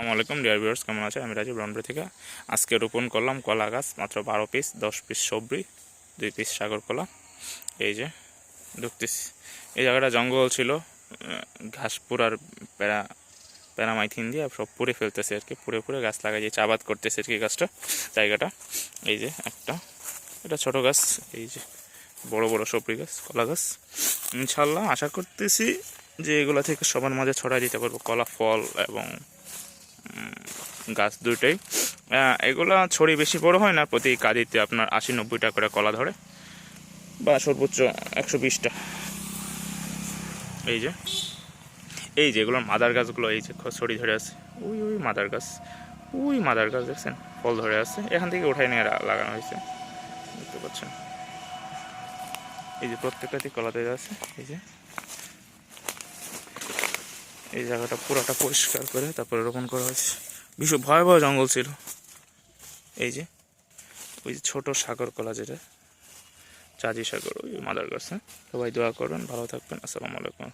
আসসালামু আলাইকুম dear viewers কেমন আছে আমি রাজীব রন্ড্রে থেকে। আজকে রোপণ করলাম কলা গাছ, মাত্র বারো পিস দশ পিস সবরি দুই পিস সাগর কলা। এই যে ঢুকতেছি এই জায়গাটা জঙ্গল ছিল ঘাস পুরার প্যারা, প্যারামাইথিন দিয়ে সব পুড়ে ফেলতেছে আর কি, পুড়ে পুড়ে গাছ লাগাই যে চাবাদ করতেছে আর কি গাছটা, জায়গাটা। এই যে একটা, এটা ছোট গাছ, এই যে বড় বড় সবরি গাছ, কলা গাছ। ইনশাল্লাহ আশা করতেছি যে এগুলো থেকে সবার মাঝে ছড়াই দিতে পারব কলা, ফল এবং গাছ দুইটাই এগুলা ছড়ি বেশি বড় হয় না, প্রতি কাঁদিতে আপনার আশি নব্বইটা করে কলা ধরে। বা সর্বোচ্চ একশো বিশটা। এই যে। এই যে এগুলোর মাদার গাছগুলো, এই যে ছড়ি ধরে আছে। ওই ওই মাদার গাছ। ওই মাদার গাছ, দেখছেন? ফল ধরে আছে। এখান থেকে উঠাই নিয়ে লাগানো হয়েছে। দেখতে পাচ্ছেন এই যে প্রত্যেকটাতে কলা ধরে আছে। এই যে। এই জায়গাটা পুরোটা পরিষ্কার করে তারপরে রোপণ করা হয়েছে। ভীষণ ভয়াবহ জঙ্গল ছিল। এই যে, ওই যে ছোটো সাগর কলা যেটা চাঁদি সাগর, ওই মাদার গাছ? সবাই দোয়া করবেন ভালো থাকবেন। আসসালামু আলাইকুম